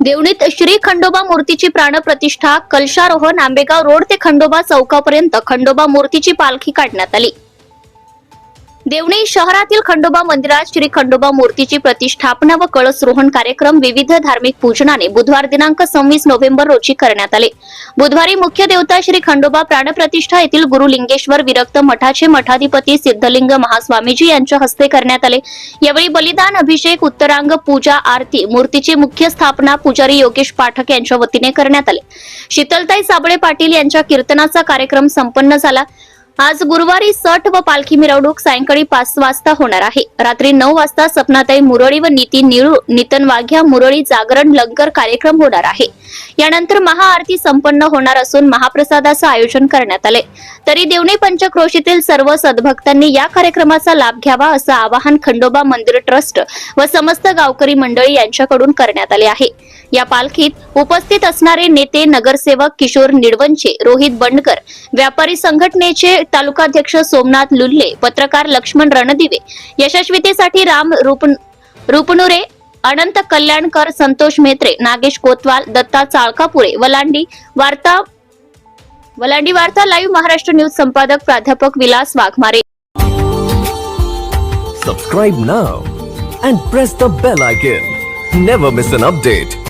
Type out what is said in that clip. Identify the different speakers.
Speaker 1: देवणीत श्री खंडोबा मूर्तीची प्राणप्रतिष्ठा कलशारोहण आंबेगाव रोड ते खंडोबा चौकापर्यंत खंडोबा मूर्तीची पालखी काढण्यात आली. देवणी शहरातील खंडोबा मंदिरात श्री खंडोबा मूर्तीची प्रतिष्ठापना व कळसरोहण कार्यक्रम विविध धार्मिक पूजनाने बुधवार दिनांक सव्वीस नोव्हेंबर रोजी करण्यात आले. बुधवारी मुख्य देवता श्री खंडोबा प्राणप्रतिष्ठा येथील गुरुलिंगेश्वर विरक्त मठाचे मठाधिपती सिद्धलिंग महास्वामीजी यांच्या हस्ते करण्यात आले. यावेळी बलिदान अभिषेक उत्तरांग पूजा आरती मूर्तीची मुख्य स्थापना पुजारी योगेश पाठक यांच्या वतीने करण्यात आले. शीतलताई साबळे पाटील यांच्या कीर्तनाचा कार्यक्रम संपन्न झाला. आज गुरुवारी सट व पालखी मिरवणूक सायंकाळी पाच वाजता होणार आहे. रात्री नऊ वाजता सपनाताई मुरळी व नीती निळू नितन वाघ्या मुरळी जागरण लंगर कार्यक्रम होणार आहे. यानंतर महाआरती संपन्न होणार असून महाप्रसादाचं आयोजन करण्यात आले. तरी देवणी पंचक्रोशीतील सर्व सद्भक्तांनी या कार्यक्रमाचा लाभ घ्यावा असं आवाहन खंडोबा मंदिर ट्रस्ट व समस्त गावकरी मंडळी यांच्याकडून करण्यात आले आहे. या पालखीत उपस्थित असणारे नेते नगरसेवक किशोर निडवंचे रोहित बंडकर व्यापारी संघटनेचे तालुकाध्यक्ष सोमनाथ लुल्ले पत्रकार लक्ष्मण रणदिवे यशस्वीतेसाठी राम रूप रुपनुरे अनंत कल्याणकर संतोष मेत्रे नागेश कोतवाल दत्ता चाळकापुरे वलांडी वार्ता वलांडी वार्ता लाईव्ह महाराष्ट्र न्यूज संपादक प्राध्यापक Vilas Waghmare.
Speaker 2: Subscribe now and press the bell icon never miss an update